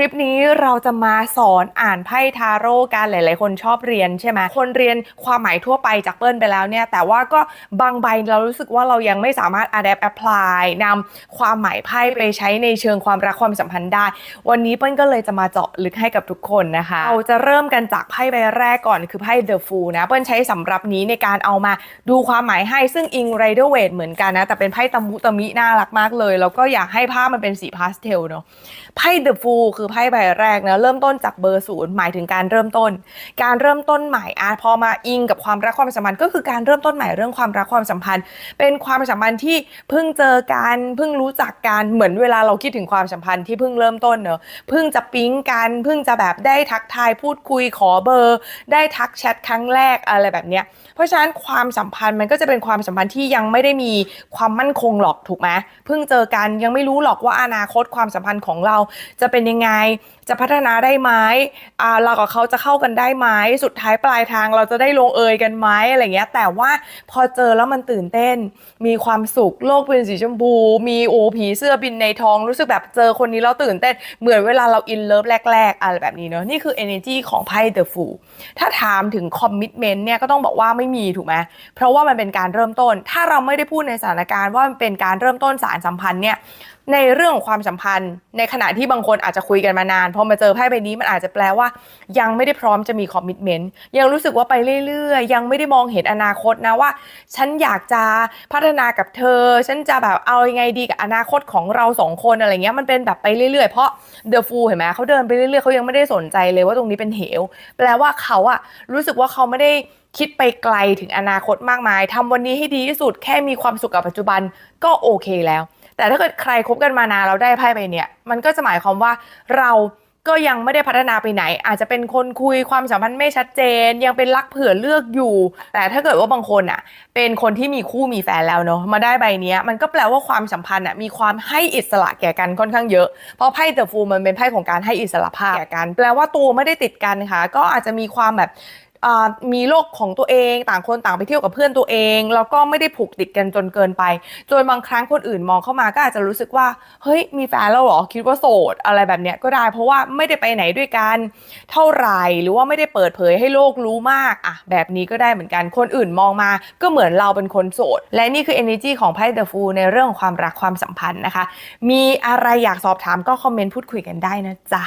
คลิปนี้เราจะมาสอนอ่านไพ่ทาโร่กันหลาย ๆ คนชอบเรียนใช่ไหมคนเรียนความหมายทั่วไปจากเปิ้ลไปแล้วเนี่ย แต่ว่าก็บางใบเรารู้สึกว่าเรายังไม่สามารถ adapt apply นำความหมายไพ่ไปใช้ในเชิงความรักความสัมพันธ์ได้ วันนี้เปิ้ลก็เลยจะมาเจาะลึกให้กับทุกคนนะคะ เราจะเริ่มกันจากไพ่ใบแรกก่อนคือไพ่ The Fool นะ เปิ้ลใช้สำหรับนี้ในการเอามาดูความหมายให้ซึ่งอิง Rider Waite เหมือนกันนะ แต่เป็นไพ่ตะมุตะมิน่ารักมากเลย แล้วก็อยากให้ภาพมันเป็นสีพาสเทลเนาะ ไพ่ The Fool คือไพ่ใบแรกนะเริ่มต้นจากเบอร์ศูนย์หมายถึงการเริ่มต้น การเริ่มต้นใหม่อะพอมาอิงกับความรักความสัมพันธ์ก็คือการเริ่มต้นใหม่เรื่องความรักความสัมพันธ์ เป็นความสัมพันธ์ที่เพิ่งเจอกันเพิ่งรู้จักกันเหมือนเวลาเราคิดถึงความสัมพันธ์ที่เพิ่งเริ่มต้นเนอะเพิ่งจะปิ๊งกันเพิ่งจะแบบได้ทักทายพูดคุยขอเบอร์ ได้ทักแชทครั้งแรกอะไรแบบเนี้ยเพราะฉะนั้นความสัมพันธ์มันก็จะเป็นความสัมพันธ์ที่ยังไม่ได้มีความมั่นคงหรอกถูกไหมเพิ่งเจอกันยังไม่รู้หรอกว่าอนาคตความสัมพันธ์ของเราจะเป็นยังไง I จะพัฒนาได้ไหมอ่าเรากับเขาจะเข้ากันได้ไหมสุดท้ายปลายทางเราจะได้ลงเอยกันไหมอะไรเงี้ย แต่ว่าพอเจอแล้วมันตื่นเต้น มีความสุขโลกเป็นสีชมพู มีโอผีเสื้อบินในท้องรู้สึกแบบเจอคนนี้แล้วตื่นเต้น เหมือนเวลาเราอินเลิฟแรก ๆ อะไรแบบนี้เนาะนี่คือ energy ของไพ่ The Fool ถ้าถามถึง commitment เนี่ยก็ต้องบอกว่าไม่มีถูกไหมเพราะว่ามันเป็นการเริ่มต้น ถ้าเราไม่ได้พูดในสถานการณ์ว่ามันเป็นการเริ่มต้นสารสัมพันธ์เนี่ยในเรื่องของความสัมพันธ์ ในขณะที่บางคนอาจจะคุยกันมานานพอมาเจอไพ่ใบนี้มันอาจจะแปลว่า ยังไม่ได้พร้อมจะมีคอมมิชเมนต์ยังรู้สึกว่าไปเรื่อยๆ ยังไม่ได้มองเห็นอนาคตนะว่า ฉันอยากจะพัฒนากับเธอ ฉันจะแบบเอายังไงดีกับอนาคตของเราสองคนอะไรเงี้ยมันเป็นแบบไปเรื่อยๆ เพราะเดอะฟูเห็นไหมเขาเดินไปเรื่อยๆเขายังไม่ได้สนใจเลยว่าตรงนี้เป็นเหว แปลว่าเขาอะรู้สึกว่าเขาไม่ได้คิดไปไกลถึงอนาคตมากมายทำวันนี้ให้ดีที่สุดแค่มีความสุขกับปัจจุบันก็โอเคแล้ว แต่ถ้าเกิดใครคบกันมานานเราได้ไพ่ใบเนี่ย มันก็จะหมายความว่าเรา ก็ยังไม่ได้พัฒนาไปไหน อาจจะเป็นคนคุยความสัมพันธ์ไม่ชัดเจน ยังเป็นรักเผื่อเลือกอยู่ แต่ถ้าเกิดว่าบางคนอะ เป็นคนที่มีคู่มีแฟนแล้วเนาะมาได้ใบเนี้ยมันก็แปลว่าความสัมพันธ์อะมีความให้อิสระแก่กันค่อนข้างเยอะ เพราะไพ่เดอะฟูมันเป็นไพ่ของการให้อิสระภาพแก่กัน แปลว่าตัวไม่ได้ติดกันค่ะ ก็อาจจะมีความแบบ มีโลกของตัวเองต่างคนต่างไปเที่ยวกับเพื่อนตัวเอง แล้วก็ไม่ได้ผูกติดกันจนเกินไป จนบางครั้งคนอื่นมองเข้ามาก็อาจจะรู้สึกว่า เฮ้ยมีแฟนแล้วหรอคิดว่าโสดอะไรแบบเนี้ยก็ได้ เพราะว่าไม่ได้ไปไหนด้วยกันเท่าไหร่หรือว่าไม่ได้เปิดเผยให้โลกรู้มากอะแบบนี้ก็ได้เหมือนกันคนอื่นมองมาก็เหมือนเราเป็นคนโสด และนี่คือ energy ของไพ่ The Fool ในเรื่องของความรักความสัมพันธ์นะคะ มีอะไรอยากสอบถามก็คอมเมนต์พูดคุยกันได้นะจ๊ะ